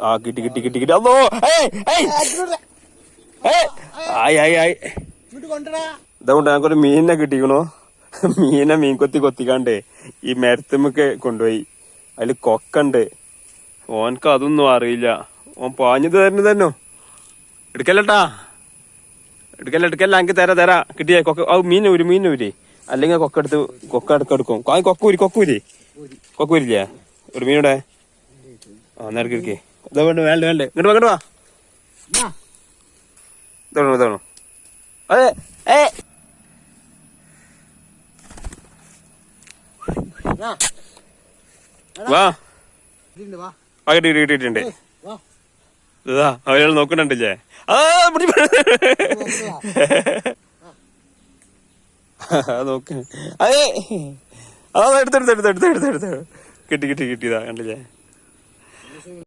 ആ കിട്ടി കിട്ടി കിട്ടി കിട്ടി. അതോ ആയി ആയി ആയി. ഇതുകൊണ്ട് ഞങ്ങൾക്കൊരു മീനിനെ കിട്ടിക്കണു. മീനെ മീൻ കൊത്തി കൊത്തിക്കാണ്ടേ ഈ മരത്തുമ്മക്ക് കൊണ്ടുപോയി. അതിൽ കൊക്കണ്ട്. ഓനക്ക് അതൊന്നും അറിയില്ല. ഓൻ പാഞ്ഞത് തരുന്നത് തന്നോ. എടുക്കല്ലട്ടാ? എടുക്കല്ല എടുക്കല്ല? എനിക്ക് തരാ തരാ. കിട്ടിയ കൊക്ക ആ മീൻ ഊരി മീൻ ഊരി. അല്ലെങ്കിൽ കൊക്കെടുത്ത് കൊക്ക എടുക്ക എടുക്കും. ആ കൊക്കൂരി കൊക്കൂരി കൊക്കൂരില്ലേ ഒരു മീനൂടെ ആ നേരക്കിരിക്കേ വേണ്ട വേണ്ട വേണ്ട. ഇങ്ങോട്ട് ഇങ്ങോട്ട് വാ. അതെ ഏ വാ. ആ കിട്ടി കിട്ടി കിട്ടിയിട്ടുണ്ട്. ഇതാ അവരാൾ നോക്കണുണ്ടല്ലേ ആ പിടി. നോക്ക്. അതെ കിട്ടി കിട്ടി കിട്ടിയതാ കണ്ടില്ലേ?